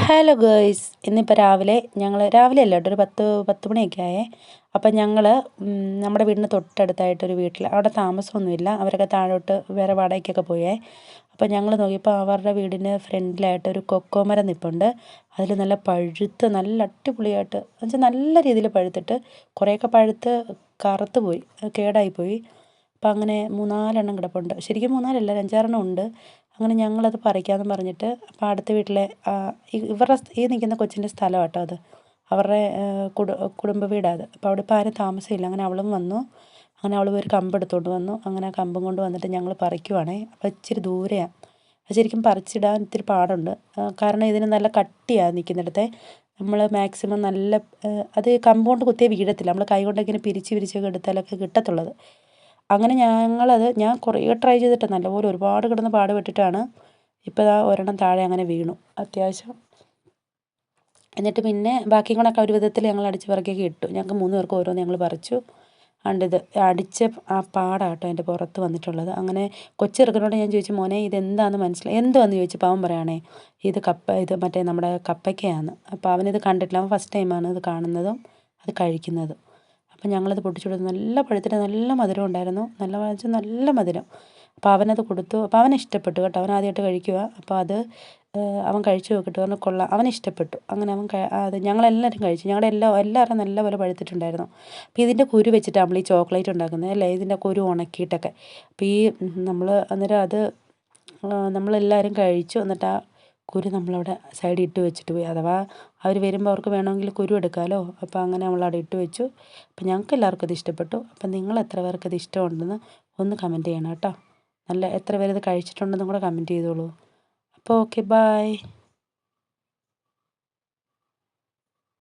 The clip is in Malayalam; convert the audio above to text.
ഹലോ ഗേൾസ് ഇന്നിപ്പോൾ രാവിലെ ഞങ്ങൾ രാവിലെ അല്ല കേട്ടോ ഒരു പത്ത് പത്ത് മണിയൊക്കെ ആയേ. അപ്പം ഞങ്ങൾ നമ്മുടെ വീടിന് തൊട്ടടുത്തായിട്ടൊരു വീട്ടിൽ അവിടെ താമസമൊന്നുമില്ല. അവരൊക്കെ താഴോട്ട് വേറെ വാടകയ്ക്കൊക്കെ പോയേ. അപ്പം ഞങ്ങൾ നോക്കിയപ്പോൾ അവരുടെ വീടിന് ഫ്രണ്ടിലായിട്ട് ഒരു കൊക്കോ മരം നിൽപ്പുണ്ട് അതിൽ നല്ല പഴുത്ത് നല്ല അടിപൊളിയായിട്ട് എന്നുവെച്ചാൽ നല്ല രീതിയിൽ പഴുത്തിട്ട് കുറേയൊക്കെ പഴുത്ത് കറുത്ത് പോയി കേടായിപ്പോയി അപ്പം അങ്ങനെ മൂന്നാലെണ്ണം കിടപ്പുണ്ട്. ശരിക്കും മൂന്നാലല്ല അഞ്ചാറെണ്ണം ഉണ്ട്. അങ്ങനെ ഞങ്ങളത് പറിക്കാമെന്ന് പറഞ്ഞിട്ട് അപ്പോൾ അടുത്ത വീട്ടിലെ ഇവരുടെ ഈ നിൽക്കുന്ന കൊച്ചിന്റെ സ്ഥലമാണ് കേട്ടോ അത്. അവരുടെ കുടു കുടുംബ വീടാണ് അത് അവിടെ ഇപ്പോൾ ആരും താമസമില്ല. അങ്ങനെ അവളും വന്നു. അങ്ങനെ അവൾ ഒരു കമ്പ് എടുത്തുകൊണ്ട് വന്നു. അങ്ങനെ ആ കമ്പും കൊണ്ട് വന്നിട്ട് ഞങ്ങൾ പറിക്കുവാണേ. അപ്പോൾ ഇച്ചിരി ദൂരെയാണ് അത് ശരിക്കും പറിച്ചിടാൻ ഇത്തിരി പാടുണ്ട്. കാരണം ഇതിന് നല്ല കട്ടിയാണ് നിൽക്കുന്നിടത്തെ. നമ്മൾ മാക്സിമം നല്ല അത് കമ്പ് കൊണ്ട് കുത്തിയാൽ വീഴത്തില്ല. നമ്മൾ കൈ കൊണ്ടൊക്കെ ഇങ്ങനെ പിരിച്ച് പിരിച്ചൊക്കെ എടുത്താലൊക്കെ കിട്ടത്തുള്ളത്. അങ്ങനെ ഞങ്ങളത് ഞാൻ കുറേ ട്രൈ ചെയ്തിട്ട് നല്ലപോലെ ഒരുപാട് കിടന്ന് പാടുപെട്ടിട്ടാണ് ഇപ്പോൾ ദാ ഒരെണ്ണം താഴെ അങ്ങനെ വീണു അത്യാവശ്യം. എന്നിട്ട് പിന്നെ ബാക്കിയും കൂടെ ഒരു വിധത്തിൽ ഞങ്ങൾ അടിച്ച് പെറുക്കിയൊക്കെ ഇട്ടു. ഞങ്ങൾക്ക് മൂന്ന് പേർക്ക് ഓരോന്ന് ഞങ്ങൾ പറിച്ചു. കണ്ടിത് അടിച്ച ആ പാടാട്ടോ എന്റെ പുറത്ത് വന്നിട്ടുള്ളത്. അങ്ങനെ കൊച്ചിറക്കനോട് ഞാൻ ചോദിച്ചു മോനെ ഇതെന്താണെന്ന് മനസ്സിലായി? എന്തുവാന്ന് ചോദിച്ചപ്പോൾ അവൻ പറയുകയാണേ ഇത് കപ്പ ഇത് മറ്റേ നമ്മുടെ കപ്പയ്ക്കയാണ്. അപ്പോൾ അവനിത് കണ്ടിട്ടില്ല. അവൻ ഫസ്റ്റ് ടൈമാണ് ഇത് കാണുന്നതും അത് കഴിക്കുന്നതും. അപ്പം ഞങ്ങളത് പൊട്ടിച്ചു കൊടുത്തു നല്ല പഴുത്തിട്ട് നല്ല മധുരം ഉണ്ടായിരുന്നു. നല്ല വെച്ചാൽ നല്ല മധുരം. അപ്പോൾ അവനത് കൊടുത്തു. അപ്പോൾ അവൻ ഇഷ്ടപ്പെട്ടു കേട്ടോ. അവൻ ആദ്യമായിട്ട് കഴിക്കുക. അപ്പോൾ അത് അവൻ കഴിച്ചു നോക്കിയിട്ട് പറഞ്ഞു കൊള്ളാം. അവൻ ഇഷ്ടപ്പെട്ടു. അങ്ങനെ അവൻ അത് ഞങ്ങളെല്ലാവരും കഴിച്ചു. ഞങ്ങളുടെ എല്ലാ എല്ലാവരും നല്ലപോലെ പഴുത്തിട്ടുണ്ടായിരുന്നു. അപ്പോൾ ഇതിന്റെ കുരു വെച്ചിട്ട് നമ്മൾ ഈ ചോക്ലേറ്റ് ഉണ്ടാക്കുന്നത് അല്ലേ? ഇതിന്റെ കുരു ഉണക്കിയിട്ടൊക്കെ. അപ്പോൾ ഈ നമ്മൾ അന്നേരം അത് നമ്മളെല്ലാവരും കഴിച്ചു. എന്നിട്ട് ആ കുരു നമ്മളവിടെ സൈഡിൽ ഇട്ട് വെച്ചിട്ട് പോയി. അഥവാ അവർ വരുമ്പോൾ അവർക്ക് വേണമെങ്കിൽ കുരു എടുക്കാമല്ലോ അപ്പോൾ അങ്ങനെ നമ്മളവിടെ ഇട്ട് വെച്ചു. അപ്പോൾ ഞങ്ങൾക്ക് എല്ലാവർക്കും ഇത് ഇഷ്ടപ്പെട്ടു. അപ്പോൾ നിങ്ങൾ എത്ര പേർക്ക് ഇത് ഇഷ്ടമുണ്ടെന്ന് ഒന്ന് കമന്റ് ചെയ്യണം കേട്ടോ. നല്ല എത്ര പേര് ഇത് കഴിച്ചിട്ടുണ്ടെന്നും കൂടെ കമന്റ് ചെയ്തോളൂ. അപ്പോൾ ഓക്കെ ബായ്